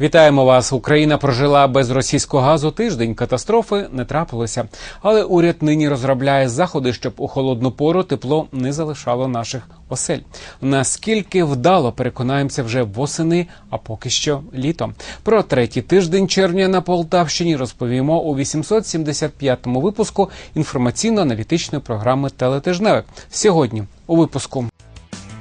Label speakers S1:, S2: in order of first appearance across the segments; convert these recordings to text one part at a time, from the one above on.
S1: Вітаємо вас. Україна прожила без російського газу тиждень. Катастрофи не трапилося. Але уряд нині розробляє заходи, щоб у холодну пору тепло не залишало наших осель. Наскільки вдало переконаємося вже восени, а поки що літо. Про третій тиждень червня на Полтавщині розповімо у 875-му випуску інформаційно-аналітичної програми Телетижневик. Сьогодні у випуску.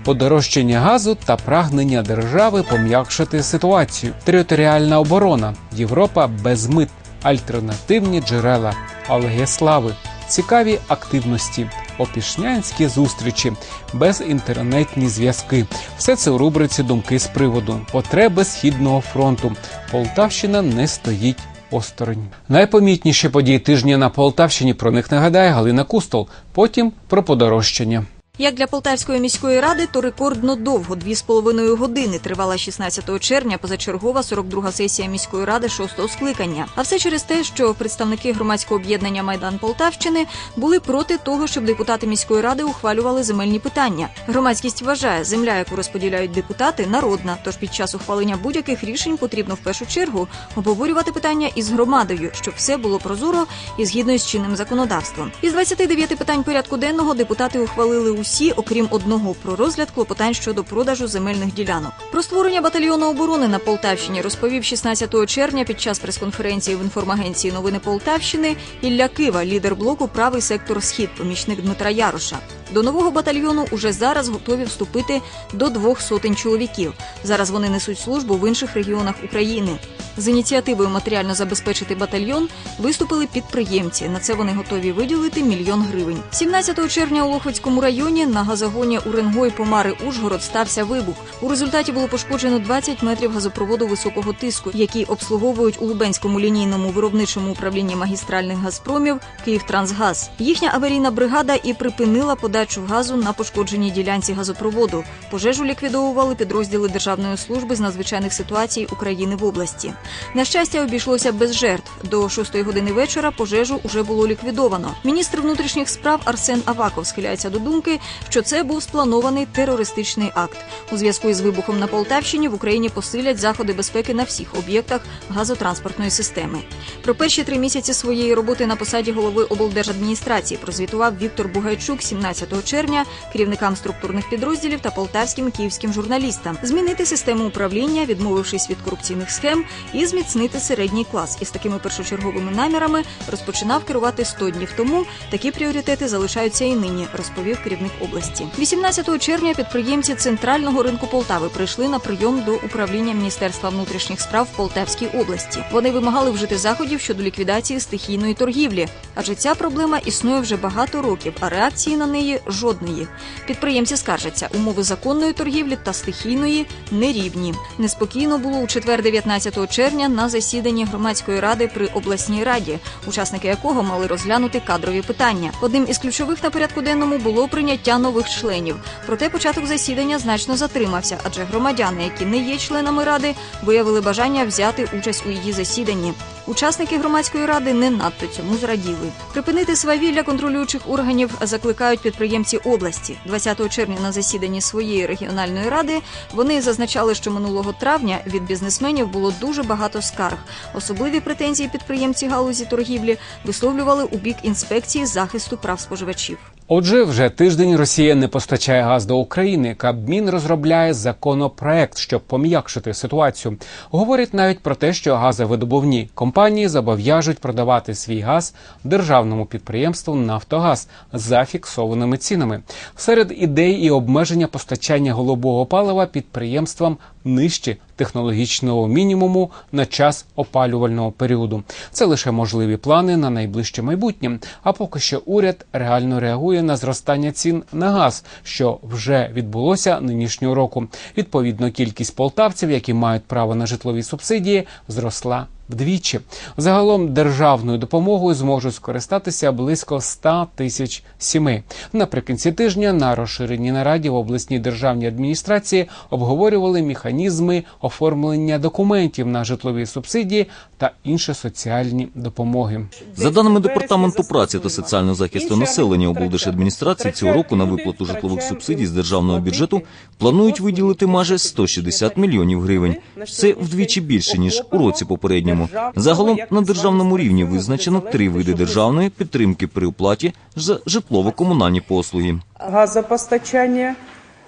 S1: Подорожчання газу та прагнення держави пом'якшити ситуацію, територіальна оборона, Європа без мит, альтернативні джерела, алеги слави, цікаві активності, опішнянські зустрічі, безінтернетні зв'язки. Все це у рубриці Думки з приводу потреби східного фронту. Полтавщина не стоїть. Осторонь найпомітніші події тижня на Полтавщині про них нагадає Галина Кустол. Потім про подорожчання.
S2: Як для Полтавської міської ради, то рекордно довго дві з половиною години тривала 16 червня позачергова 42-га сесія міської ради шостого скликання. А все через те, що представники громадського об'єднання Майдан Полтавщини були проти того, щоб депутати міської ради ухвалювали земельні питання. Громадськість вважає, земля, яку розподіляють депутати, народна. Тож під час ухвалення будь-яких рішень потрібно в першу чергу обговорювати питання із громадою, щоб все було прозоро і згідно із чинним законодавством. Із 29 питань порядку денного депутати ухвалили у усі, окрім одного, про розгляд клопотань щодо продажу земельних ділянок. Про створення батальйону оборони на Полтавщині розповів 16 червня під час прес-конференції в інформагенції Новини Полтавщини Ілля Кива, лідер блоку Правий сектор Схід, помічник Дмитра Яроша. До нового батальйону уже зараз готові вступити до двох сотень чоловіків. Зараз вони несуть службу в інших регіонах України. З ініціативою матеріально забезпечити батальйон виступили підприємці. На це вони готові виділити мільйон гривень. 17 червня у Лохвицькому районі на газогоні Уренгой Помари Ужгород стався вибух. У результаті було пошкоджено 20 метрів газопроводу високого тиску, які обслуговують у Лубенському лінійному виробничому управлінні магістральних газпромів Київтрансгаз. Їхня аварійна бригада і припинила подачу газу на пошкодженій ділянці газопроводу. Пожежу ліквідовували підрозділи Державної служби з надзвичайних ситуацій України в області. На щастя, обійшлося без жертв. До 6 години вечора пожежу уже було ліквідовано. Міністр внутрішніх справ Арсен Аваков схиляється до думки, що це був спланований терористичний акт. У зв'язку із вибухом на Полтавщині в Україні посилять заходи безпеки на всіх об'єктах газотранспортної системи. Про перші три місяці своєї роботи на посаді голови облдержадміністрації прозвітував Віктор Бугайчук 17 червня керівникам структурних підрозділів та полтавським і київським журналістам змінити систему управління, відмовившись від корупційних схем, і зміцнити середній клас. Із такими першочерговими намірами розпочинав керувати 100 днів тому. Такі пріоритети залишаються і нині, розповів керівник області. 18 червня підприємці центрального ринку Полтави прийшли на прийом до управління Міністерства внутрішніх справ в Полтавській області. Вони вимагали вжити заходів щодо ліквідації стихійної торгівлі, адже ця проблема існує вже багато років, а реакції на неї жодної. Підприємці скаржаться, умови законної торгівлі та стихійної нерівні. Неспокійно було у четвер, 19 червня, на засіданні громадської ради при обласній раді, учасники якого мали розглянути кадрові питання. Одним із ключових на порядку денному було прийняття нових членів. Проте початок засідання значно затримався, адже громадяни, які не є членами ради, виявили бажання взяти участь у її засіданні. Учасники громадської ради не надто цьому зраділи. Припинити свавілля контролюючих органів закликають підприємці області. 20 червня на засіданні своєї регіональної ради вони зазначали, що минулого травня від бізнесменів було дуже багато скарг. Особливі претензії підприємці галузі торгівлі висловлювали у бік інспекції захисту прав споживачів.
S1: Отже, вже тиждень Росія не постачає газ до України. Кабмін розробляє законопроект, щоб пом'якшити ситуацію. Говорять навіть про те, що газовидобувні компанії зобов'яжуть продавати свій газ державному підприємству Нафтогаз за фіксованими цінами. Серед ідей і обмеження постачання голубого палива підприємствам нижче технологічного мінімуму на час опалювального періоду. Це лише можливі плани на найближче майбутнє. А поки що уряд реально реагує на зростання цін на газ, що вже відбулося нинішнього року. Відповідно, кількість полтавців, які мають право на житлові субсидії, зросла вдвічі. Загалом державною допомогою зможуть скористатися близько 100 тисяч сімей. Наприкінці тижня на розширеній нараді в обласній державній адміністрації обговорювали механізми оформлення документів на житлові субсидії та інші соціальні допомоги.
S3: За даними департаменту праці та соціального захисту населення облдержадміністрації, цього року на виплату житлових субсидій з державного бюджету планують виділити майже 160 мільйонів гривень. Це вдвічі більше ніж у році попередньому. Загалом на державному рівні визначено три види державної підтримки при оплаті за житлово-комунальні послуги.
S4: газопостачання,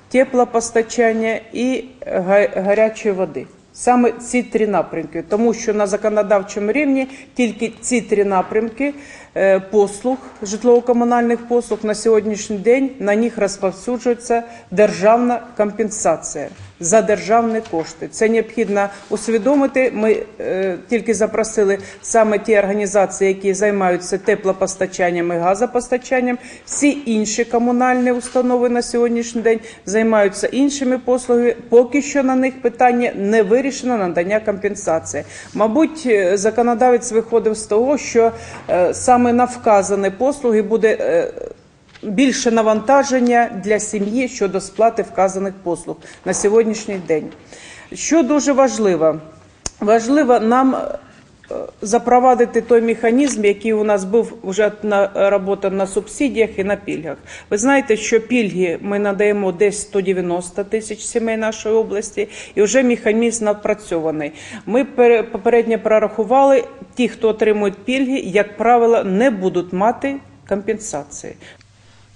S4: теплопостачання і гарячої води. Саме ці три напрямки, тому що на законодавчому рівні тільки ці три напрямки послуг, житлово-комунальних послуг на сьогоднішній день на них розповсюджується державна компенсація за державні кошти. Це необхідно усвідомити. Ми е, тільки запросили саме ті організації, які займаються теплопостачанням і газопостачанням. Всі інші комунальні установи на сьогоднішній день займаються іншими послугами. Поки що на них питання не вирішено надання компенсації. Мабуть, е, законодавець виходив з того, що е, саме на вказані послуги буде. е, більше навантаження для сім'ї щодо сплати вказаних послуг на сьогоднішній день. Що дуже важливо, важливо нам запровадити той механізм, який у нас був вже на робота на субсидіях і на пільгах. Ви знаєте, що пільги ми надаємо десь 190 тисяч сімей нашої області, і вже механізм напрацьований. Ми пере- попередньо прорахували, ті, хто отримують пільги, як правило, не будуть мати компенсації.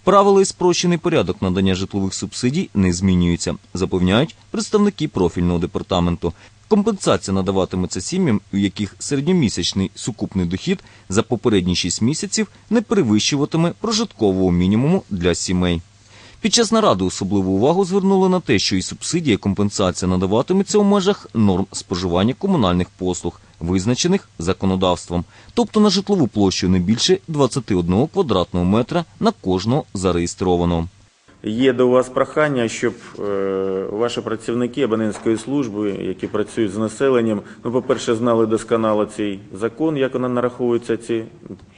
S3: Правила і спрощений порядок надання житлових субсидій не змінюються, запевняють представники профільного департаменту. Компенсація надаватиметься сім'ям, у яких середньомісячний сукупний дохід за попередні 6 місяців не перевищуватиме прожиткового мінімуму для сімей. Під час наради особливу увагу звернули на те, що і субсидія, і компенсація надаватиметься у межах норм споживання комунальних послуг, визначених законодавством, тобто на житлову площу не більше 21 квадратного метра на кожного зареєстрованого.
S5: Є до вас прохання, щоб е, ваші працівники абонентської служби, які працюють з населенням, ну, по-перше, знали досконало цей закон, як вона нараховується ці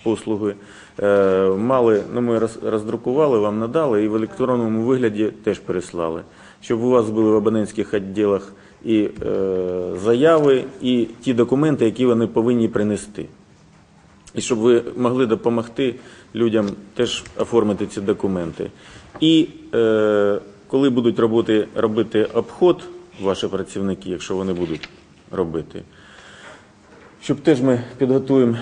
S5: послуги. Е, мали, ну, ми роздрукували, вам надали і в електронному вигляді теж переслали. Щоб у вас були в абонентських відділах і е, заяви, і ті документи, які вони повинні принести. І щоб ви могли допомогти людям теж оформити ці документи. І е, коли будуть роботи, робити обход ваші працівники, якщо вони будуть робити, щоб теж ми підготуємо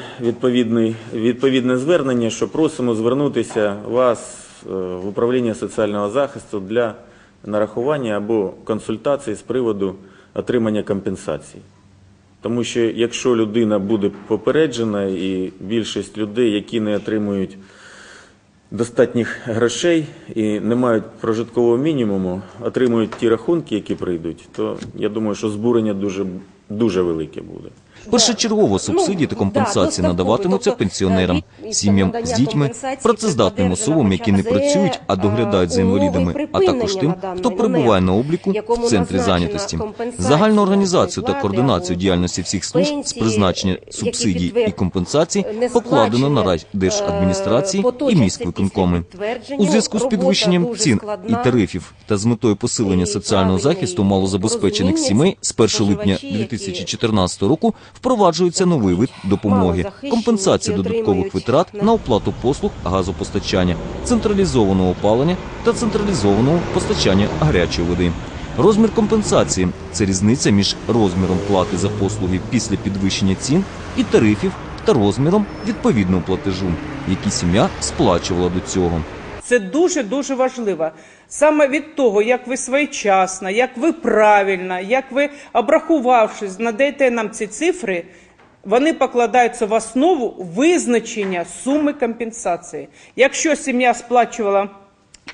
S5: відповідне звернення, що просимо звернутися вас е, в управління соціального захисту для нарахування або консультації з приводу отримання компенсації. Тому що якщо людина буде попереджена, і більшість людей, які не отримують достатніх грошей і не мають прожиткового мінімуму, отримують ті рахунки, які прийдуть, то я думаю, що збурення дуже, дуже велике буде.
S3: Першочергово субсидії та компенсації надаватимуться пенсіонерам, сім'ям з дітьми, працездатним особам, які не працюють, а доглядають за інвалідами, а також тим, хто перебуває на обліку в центрі зайнятості. Загальну організацію та координацію діяльності всіх служб з призначення субсидій і компенсацій покладено на райдержадміністрації і міськвиконкоми. У зв'язку з підвищенням цін і тарифів та з метою посилення соціального захисту малозабезпечених сімей з 1 липня 2014 року впроваджується новий вид допомоги компенсація додаткових витрат на оплату послуг газопостачання, централізованого опалення та централізованого постачання гарячої води. Розмір компенсації це різниця між розміром плати за послуги після підвищення цін і тарифів та розміром відповідного платежу, який сім'я сплачувала до цього.
S4: Це дуже дуже важливо. Саме від того, як ви своєчасно, як ви правильно, як ви обрахувавшись, надаєте нам ці цифри, вони покладаються в основу визначення суми компенсації. Якщо сім'я сплачувала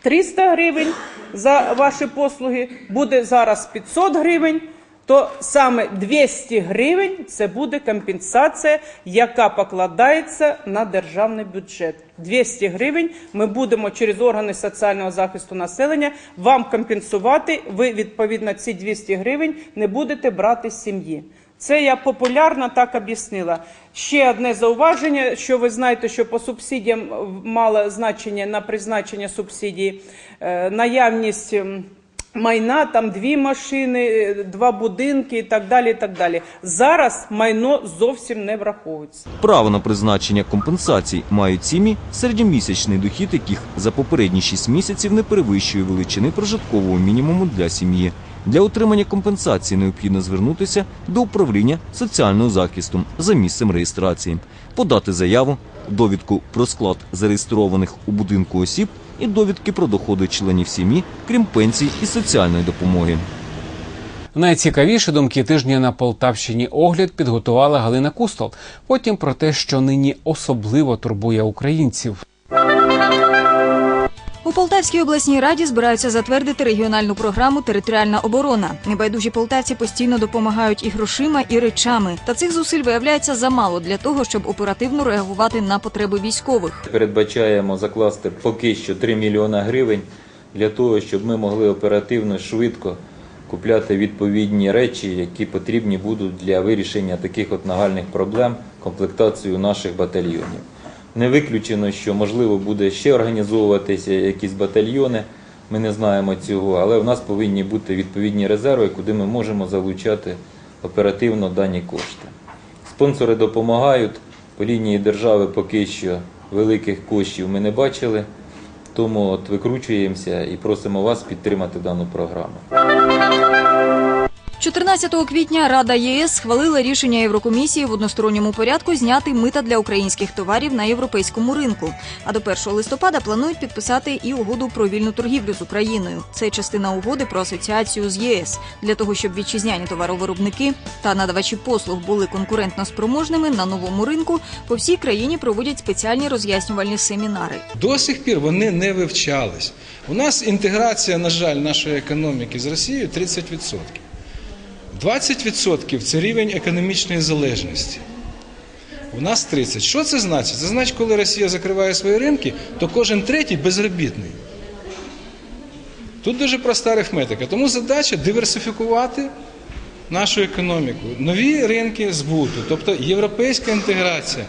S4: 300 гривень за ваші послуги, буде зараз 500 гривень. То саме 200 гривень це буде компенсація, яка покладається на державний бюджет. 200 гривень ми будемо через органи соціального захисту населення вам компенсувати. Ви відповідно ці 200 гривень не будете брати з сім'ї. Це я популярно так об'яснила. Ще одне зауваження, що ви знаєте, що по субсидіям мало значення на призначення субсидії, е, наявність майна, там дві машини, е, два будинки і так далі. І так далі. Зараз майно зовсім не враховується.
S3: Право на призначення компенсацій мають сім'ї, середньомісячний дохід яких за попередні 6 місяців не перевищує величини прожиткового мінімуму для сім'ї. Для отримання компенсації необхідно звернутися до управління соціального захисту за місцем реєстрації, подати заяву, довідку про склад зареєстрованих у будинку осіб і довідки про доходи членів сім'ї, крім пенсій і соціальної допомоги.
S1: Найцікавіші думки тижня на Полтавщині огляд підготувала Галина Кустол. Потім про те, що нині особливо турбує українців.
S2: У Полтавській обласній раді збираються затвердити регіональну програму Територіальна оборона. Небайдужі полтавці постійно допомагають і грошима, і речами. Та цих зусиль виявляється замало для того, щоб оперативно реагувати на потреби військових.
S6: Передбачаємо закласти поки що 3 мільйона гривень для того, щоб ми могли оперативно, швидко купляти відповідні речі, які потрібні будуть для вирішення таких от нагальних проблем комплектацію наших батальйонів. Не виключено, що можливо буде ще організовуватися якісь батальйони. Ми не знаємо цього, але в нас повинні бути відповідні резерви, куди ми можемо залучати оперативно дані кошти. Спонсори допомагають. По лінії держави поки що великих коштів ми не бачили. Тому от викручуємося і просимо вас підтримати дану програму.
S2: 14 квітня Рада ЄС схвалила рішення Єврокомісії в односторонньому порядку зняти мита для українських товарів на європейському ринку. А до 1 листопада планують підписати і угоду про вільну торгівлю з Україною. Це частина угоди про асоціацію з ЄС для того, щоб вітчизняні товаровиробники та надавачі послуг були конкурентно спроможними на новому ринку. По всій країні проводять спеціальні роз'яснювальні семінари.
S7: До сих пір вони не вивчались. У нас інтеграція, на жаль, нашої економіки з Росією 30%. 20% це рівень економічної залежності. У нас 30. Що це значить? Це значить, коли Росія закриває свої ринки, то кожен третій безробітний. Тут дуже проста арифметика. Тому задача диверсифікувати нашу економіку, нові ринки збуту, тобто європейська інтеграція.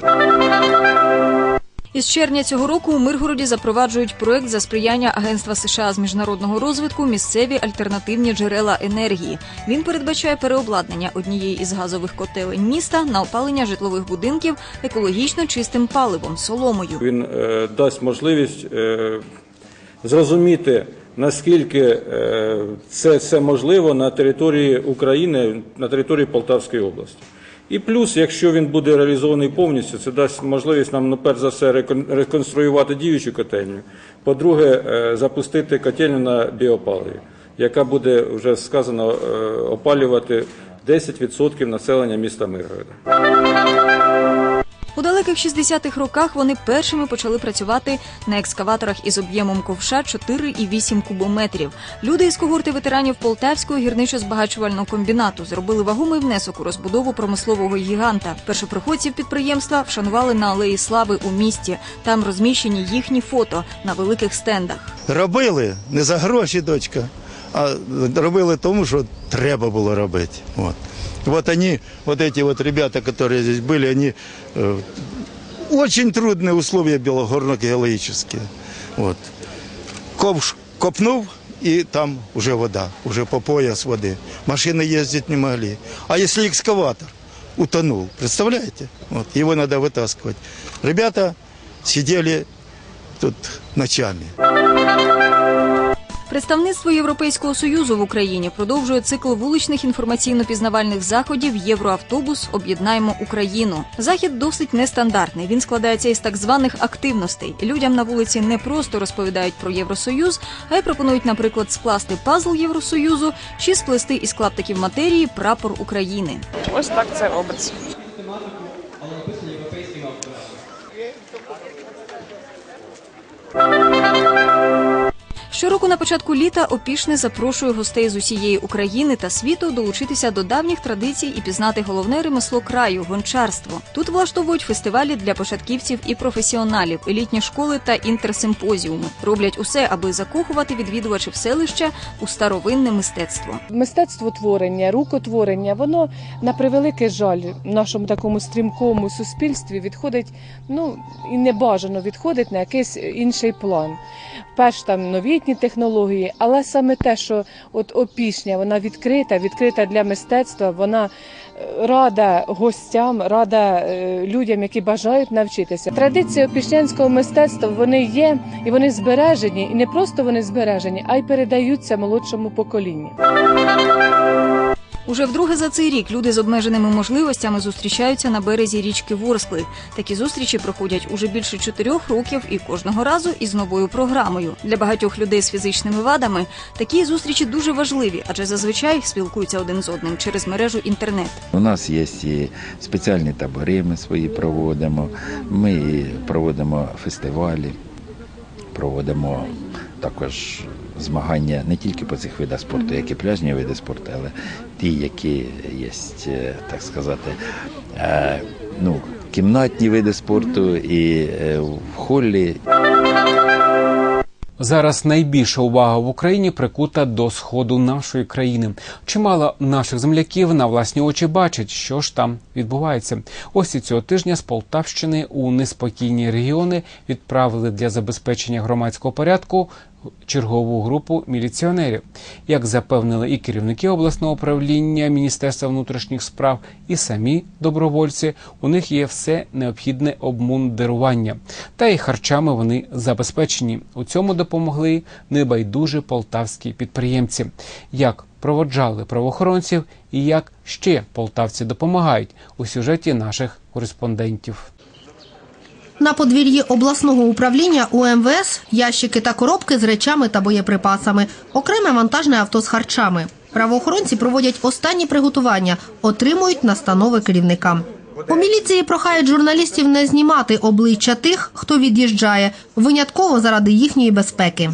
S2: Із червня цього року у Миргороді запроваджують проект за сприяння Агентства США з міжнародного розвитку місцеві альтернативні джерела енергії. Він передбачає переобладнання однієї із газових котелень міста на опалення житлових будинків екологічно чистим паливом соломою.
S8: Він е, дасть можливість е, зрозуміти, наскільки е, це все можливо на території України, на території Полтавської області. І плюс, якщо він буде реалізований повністю, це дасть можливість нам, ну, перш за все, рекон- реконструювати діючу котельню. По-друге, е, запустити котельню на біопаливі, яка буде, вже сказано, е, опалювати 10% населення міста Миргорода.
S2: У далеких 60-х роках вони першими почали працювати на екскаваторах із об'ємом ковша 4,8 кубометрів. Люди із когорти ветеранів Полтавського гірничо-збагачувального комбінату зробили вагомий внесок у розбудову промислового гіганта. Першопроходців підприємства вшанували на алеї слави у місті. Там розміщені їхні фото на великих стендах.
S9: робили не за гроші, дочка, а робили тому, що треба було робити. От. Вот они, вот эти вот ребята, которые здесь были, они э, очень трудные условия белогорно-геологические. Вот. Ковш копнув, и там уже вода, уже по пояс воды. Машины ездить не могли. А если экскаватор утонул, представляете? Вот, его надо вытаскивать. Ребята сидели тут ночами.
S2: Представництво Європейського союзу в Україні продовжує цикл вуличних інформаційно-пізнавальних заходів Євроавтобус Об'єднаємо Україну. Захід досить нестандартний. Він складається із так званих активностей. Людям на вулиці не просто розповідають про Євросоюз, а й пропонують, наприклад, скласти пазл Євросоюзу чи сплести із клаптиків матерії прапор України.
S10: Ось так це робиться.
S2: Щороку на початку літа Опішне запрошує гостей з усієї України та світу долучитися до давніх традицій і пізнати головне ремесло краю гончарство. Тут влаштовують фестивалі для початківців і професіоналів, елітні школи та інтерсимпозіуми. Роблять усе, аби закохувати відвідувачів селища у старовинне мистецтво.
S10: Мистецтво творення, рукотворення, воно на превеликий жаль в нашому такому стрімкому суспільстві відходить, ну і небажано відходить на якийсь інший план. Перш там новітні технології, але саме те, що от опішня, вона відкрита, відкрита для мистецтва, вона е, рада гостям, рада е, людям, які бажають навчитися. Традиції опішнянського мистецтва вони є і вони збережені, і не просто вони збережені, а й передаються молодшому поколінню.
S2: Уже вдруге за цей рік люди з обмеженими можливостями зустрічаються на березі річки Ворскли. Такі зустрічі проходять уже більше чотирьох років і кожного разу із новою програмою. Для багатьох людей з фізичними вадами такі зустрічі дуже важливі, адже зазвичай спілкуються один з одним через мережу інтернет.
S11: У нас є і спеціальні табори, ми свої проводимо. Ми проводимо фестивалі, проводимо також змагання не тільки по цих видах спорту, як і пляжні види спорту, але ті, які є, е, так сказати, е, ну, кімнатні види спорту і е, в холі,
S1: Зараз найбільша увага в Україні прикута до сходу нашої країни. Чимало наших земляків на власні очі бачать, що ж там відбувається. Ось і цього тижня з Полтавщини у неспокійні регіони відправили для забезпечення громадського порядку чергову групу міліціонерів. Як запевнили і керівники обласного управління Міністерства внутрішніх справ, і самі добровольці, у них є все необхідне обмундирування. Та й харчами вони забезпечені. У цьому допомогли небайдужі полтавські підприємці. Як проводжали правоохоронців і як ще полтавці допомагають у сюжеті наших кореспондентів.
S12: На подвір'ї обласного управління УМВС ящики та коробки з речами та боєприпасами, окреме вантажне авто з харчами. Правоохоронці проводять останні приготування, отримують настанови керівникам. У міліції прохають журналістів не знімати обличчя тих, хто від'їжджає, винятково заради їхньої безпеки.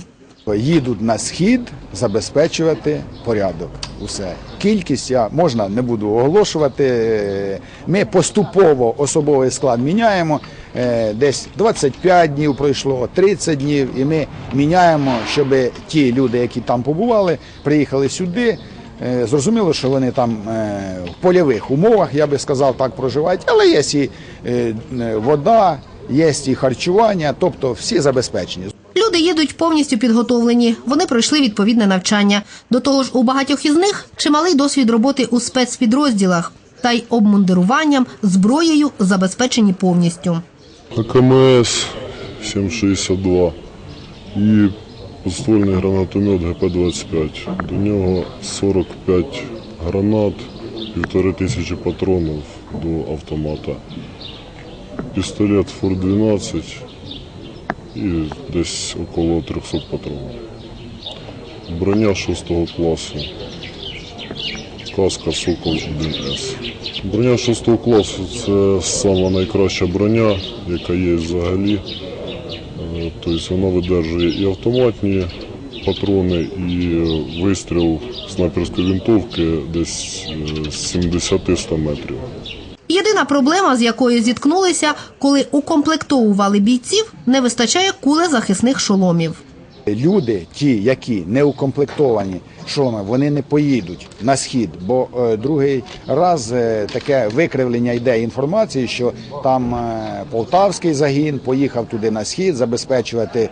S13: Їдуть на схід забезпечувати порядок. Усе кількість я можна не буду оголошувати. Ми поступово особовий склад міняємо. Е, Десь 25 днів пройшло, 30 днів, і ми міняємо, щоб ті люди, які там побували, приїхали сюди. Е, Зрозуміло, що вони там е, в польових умовах, я би сказав, так проживають, але є і е, вода, є і харчування, тобто всі забезпечені.
S12: Люди їдуть повністю підготовлені. Вони пройшли відповідне навчання. До того ж, у багатьох із них чималий досвід роботи у спецпідрозділах та й обмундируванням, зброєю забезпечені повністю.
S14: АКМС 762 і подствольний гранатомет ГП-25. До нього 45 гранат, півтори тисячі патронів до автомата, пістолет Фор-12 і десь около 300 патронів. Броня 6 класу. Каска Сокол 1С. Броня 6 класу це сама найкраща броня, яка є взагалі. Е, Тобто вона видержує і автоматні патрони, і е, вистріл снайперської винтовки десь е, з 70-100 метрів.
S12: Єдина проблема, з якою зіткнулися, коли укомплектовували бійців, не вистачає кулезахисних шоломів.
S13: Люди, ті, які не укомплектовані шоломи, вони не поїдуть на схід, бо е, другий раз е, таке викривлення йде інформації, що там е, полтавський загін поїхав туди на схід забезпечувати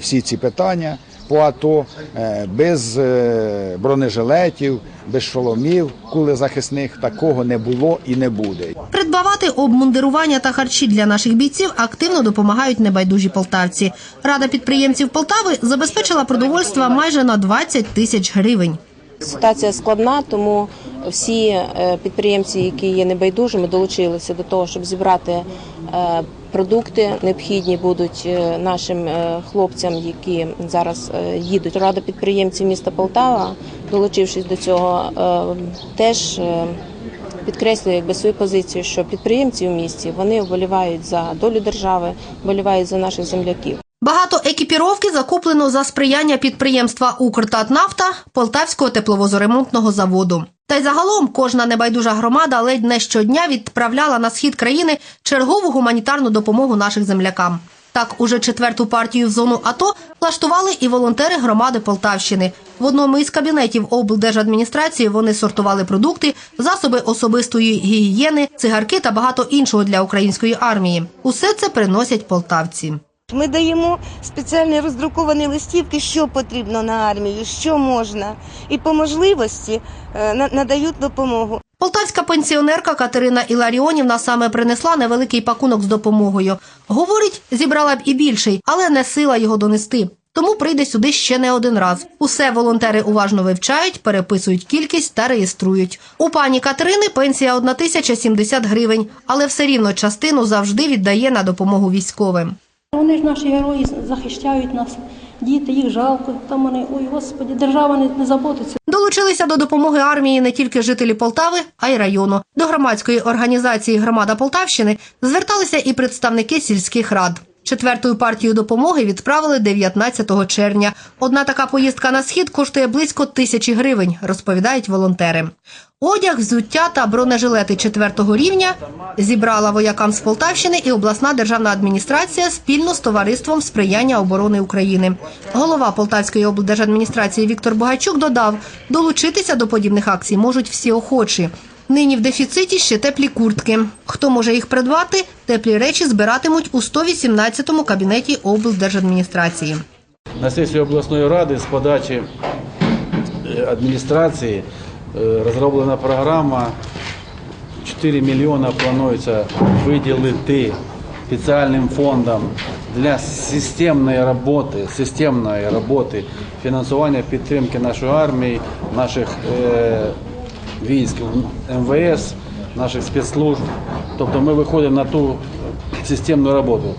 S13: всі ці питання по АТО е, без е, бронежилетів, без шоломів кулезахисних. Такого не було і не буде.
S12: Придбавати обмундирування та харчі для наших бійців активно допомагають небайдужі полтавці. Рада підприємців Полтави забезпечила продовольства майже на 20 тисяч гривень.
S15: Ситуація складна, тому всі е, підприємці, які є небайдужими, долучилися до того, щоб зібрати продукти, необхідні будуть е, нашим е, хлопцям, які зараз е, їдуть. Рада підприємців міста Полтава, долучившись до цього, теж підкреслює якби свою позицію, що підприємці в місті вони вболівають за долю держави, вболівають за наших земляків.
S12: Багато екіпіровки закуплено за сприяння підприємства «Укртатнафта» Полтавського тепловозоремонтного заводу. Та й загалом кожна небайдужа громада ледь не щодня відправляла на схід країни чергову гуманітарну допомогу наших землякам. Так, уже четверту партію в зону АТО влаштували і волонтери громади Полтавщини. В одному із кабінетів облдержадміністрації вони сортували продукти, засоби особистої гігієни, цигарки та багато іншого для української армії. Усе це приносять полтавці.
S16: Ми даємо спеціальні роздруковані листівки, що потрібно на армію, що можна, і по можливості е, надають допомогу.
S12: Полтавська пенсіонерка Катерина Іларіонівна саме принесла невеликий пакунок з допомогою. Говорить, зібрала б і більший, але не сила його донести. Тому прийде сюди ще не один раз. Усе волонтери уважно вивчають, переписують кількість та реєструють. У пані Катерини пенсія 1070 гривень, але все рівно частину завжди віддає на допомогу військовим.
S17: Вони ж наші герої захищають нас. Діти, їх жалко. Там вони, ой, господі, держава не, не заботиться.
S12: Долучилися до допомоги армії не тільки жителі Полтави, а й району. До громадської організації Громада Полтавщини зверталися і представники сільських рад. Четвертою партію допомоги відправили 19 червня. Одна така поїздка на схід коштує близько тисячі гривень, розповідають волонтери. Одяг, взуття та бронежилети четвертого рівня зібрала воякам з Полтавщини і обласна державна адміністрація спільно з товариством сприяння оборони України. Голова Полтавської облдержадміністрації Віктор Бугайчук додав, долучитися до подібних акцій можуть всі охочі. Нині в дефіциті ще теплі куртки. Хто може їх придбати? Теплі речі збиратимуть у 118-му кабінеті облдержадміністрації.
S8: На сесії обласної ради з подачі е, адміністрації розроблена програма. 4 мільйони планується виділити спеціальним фондом для системної роботи, системної роботи фінансування підтримки нашої армії, наших е, військ МВС, наших спецслужб. Тобто ми виходимо на ту системну роботу.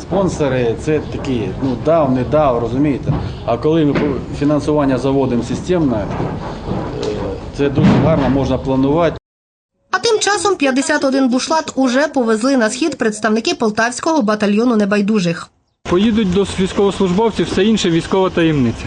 S8: Спонсори це такі, ну дав, не дав, розумієте. А коли ми фінансування заводимо системне, е, це дуже гарно можна планувати.
S12: А тим часом 51 бушлат уже повезли на схід представники полтавського батальйону небайдужих.
S18: Поїдуть до військовослужбовців, все інше військова таємниця.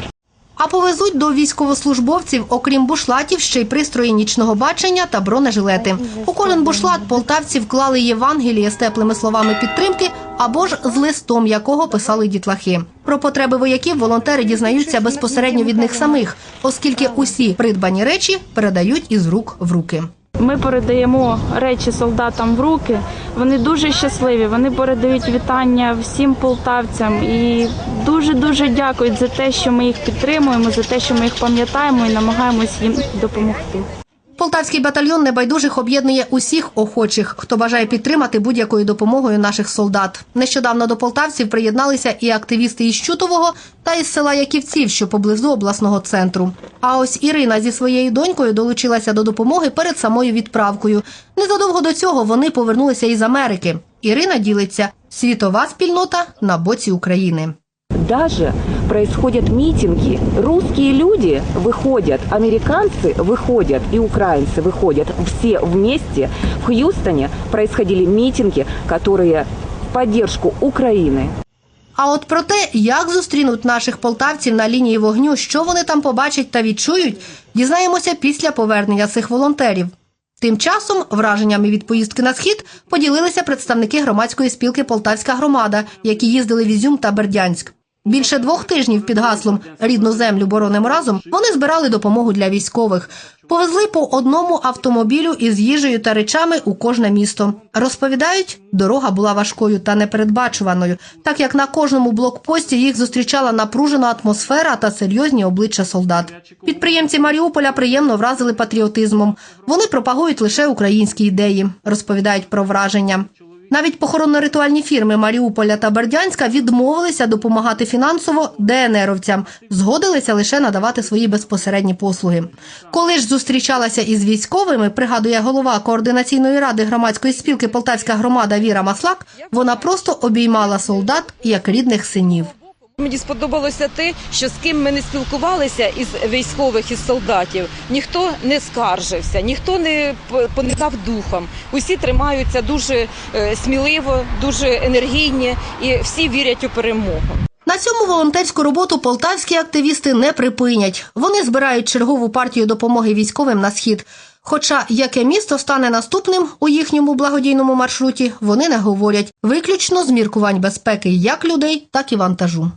S12: А повезуть до військовослужбовців, окрім бушлатів, ще й пристрої нічного бачення та бронежилети. У кожен бушлат полтавці вклали Євангеліє з теплими словами підтримки або ж з листом, якого писали дітлахи. Про потреби вояків волонтери дізнаються безпосередньо від них самих, оскільки усі придбані речі передають із рук в руки.
S19: Ми передаємо речі солдатам в руки. Вони дуже щасливі. Вони передають вітання всім полтавцям і дуже дуже дякують за те, що ми їх підтримуємо, за те, що ми їх пам'ятаємо і намагаємось їм допомогти.
S12: Полтавський батальйон небайдужих об'єднує усіх охочих, хто бажає підтримати будь-якою допомогою наших солдат. Нещодавно до полтавців приєдналися і активісти із Чутового та із села Яківців, що поблизу обласного центру. А ось Ірина зі своєю донькою долучилася до допомоги перед самою відправкою. Незадовго до цього вони повернулися із Америки. Ірина ділиться світова спільнота на боці України.
S20: Даже происходят митинги. Русские люди выходят, американцы выходят и украинцы выходят. Все вместе в Хьюстоне происходили митинги, которые в поддержку Украины.
S12: А от про те, як зустрінуть наших полтавців на лінії вогню, що вони там побачать та відчують, дізнаємося після повернення цих волонтерів. Тим часом враженнями від поїздки на схід поділилися представники громадської спілки Полтавська громада, які їздили в Ізюм та Бердянськ. Більше двох тижнів під гаслом Рідну землю боронимо разом вони збирали допомогу для військових. Повезли по одному автомобілю із їжею та речами у кожне місто. Розповідають, дорога була важкою та непередбачуваною, так як на кожному блокпості їх зустрічала напружена атмосфера та серйозні обличчя солдат. Підприємці Маріуполя приємно вразили патріотизмом. Вони пропагують лише українські ідеї, розповідають про враження. Навіть похоронно-ритуальні фірми Маріуполя та Бердянська відмовилися допомагати фінансово ДНРовцям, згодилися лише надавати свої безпосередні послуги. Коли ж зустрічалася із військовими, пригадує голова координаційної ради громадської спілки Полтавська громада Віра Маслак, вона просто обіймала солдат як рідних синів.
S21: Мені сподобалося те, що з ким ми не спілкувалися із військових із солдатів, ніхто не скаржився, ніхто не поникав духом. Усі тримаються дуже е, сміливо, дуже енергійні і всі вірять у перемогу.
S12: На цьому волонтерську роботу полтавські активісти не припинять. Вони збирають чергову партію допомоги військовим на схід. Хоча яке місто стане наступним у їхньому благодійному маршруті, вони не говорять виключно з міркувань безпеки як людей, так і вантажу.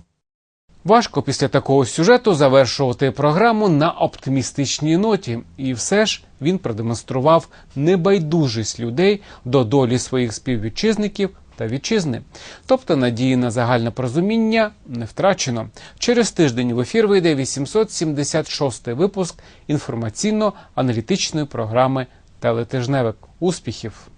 S1: Важко після такого сюжету завершувати програму на оптимістичній ноті, і все ж він продемонстрував небайдужість людей до долі своїх співвітчизників та вітчизни. Тобто надії на загальне порозуміння не втрачено. Через тиждень в ефір вийде 876 випуск інформаційно-аналітичної програми Телетижневик. Успіхів!